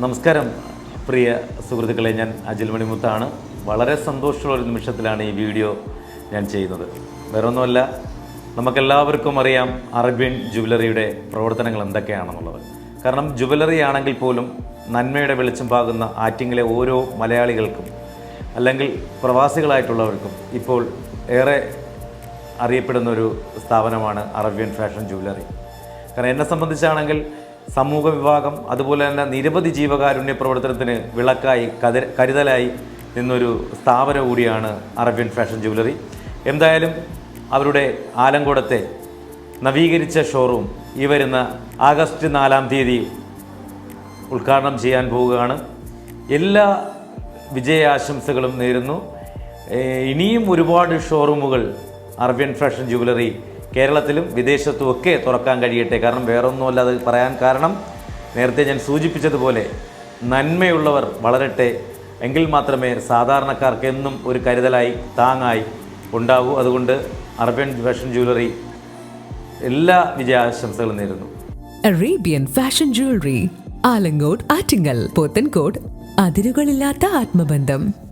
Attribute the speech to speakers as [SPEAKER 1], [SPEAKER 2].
[SPEAKER 1] നമസ്കാരം പ്രിയ സുഹൃത്തുക്കളെ. ഞാൻ അജിൽ മണിമുത്താണ്. വളരെ സന്തോഷമുള്ള ഒരു നിമിഷത്തിലാണ് ഈ വീഡിയോ ഞാൻ ചെയ്യുന്നത്. വേറൊന്നുമല്ല നമുക്കെല്ലാവർക്കും അറിയാം അറബ്യൻ ജുവലറിയുടെ പ്രവർത്തനങ്ങൾ എന്തൊക്കെയാണെന്നുള്ളത്. കാരണം ജുവലറി ആണെങ്കിൽ പോലും നന്മയുടെ വെളിച്ചം പാകുന്ന ആറ്റിങ്ങിലെ ഓരോ മലയാളികൾക്കും അല്ലെങ്കിൽ പ്രവാസികളായിട്ടുള്ളവർക്കും ഇപ്പോൾ ഏറെ അറിയപ്പെടുന്ന ഒരു സ്ഥാപനമാണ് അറബ്യൻ ഫാഷൻ ജുവലറി. കാരണം എന്നെ സംബന്ധിച്ചാണെങ്കിൽ സമൂഹ വിഭാഗം അതുപോലെ തന്നെ നിരവധി ജീവകാരുണ്യ പ്രവർത്തനത്തിന് വിളക്കായി കത കരുതലായി നിന്നൊരു സ്ഥാപനം കൂടിയാണ് അറബ്യൻ ഫാഷൻ ജ്വല്ലറി എന്തായാലും അവരുടെ ആലങ്കോടത്തെ നവീകരിച്ച ഷോറൂം ഈ വരുന്ന ആഗസ്റ്റ് നാലാം തീയതി ഉദ്ഘാടനം ചെയ്യാൻ പോവുകയാണ്. എല്ലാ വിജയാശംസകളും നേരുന്നു. ഇനിയും ഒരുപാട് ഷോറൂമുകൾ അറബ്യൻ ഫാഷൻ ജുവലറി കേരളത്തിലും വിദേശത്തും ഒക്കെ തുറക്കാൻ കഴിയട്ടെ. കാരണം വേറൊന്നുമല്ല അത് പറയാൻ കാരണം നേരത്തെ ഞാൻ സൂചിപ്പിച്ചതുപോലെ നന്മയുള്ളവർ വളരട്ടെ എങ്കിൽ മാത്രമേ സാധാരണക്കാർക്ക് എന്നും ഒരു കരുതലായി താങ്ങായി ഉണ്ടാവൂ. അതുകൊണ്ട് അറബ്യൻ ഫാഷൻ ജ്വല്ലറി എല്ലാ വിജയാശംസകളും നേരുന്നു.
[SPEAKER 2] Arabian fashion jewellery Alangode Attingal Pothencode അതിരുകളില്ലാത്ത ആത്മബന്ധം.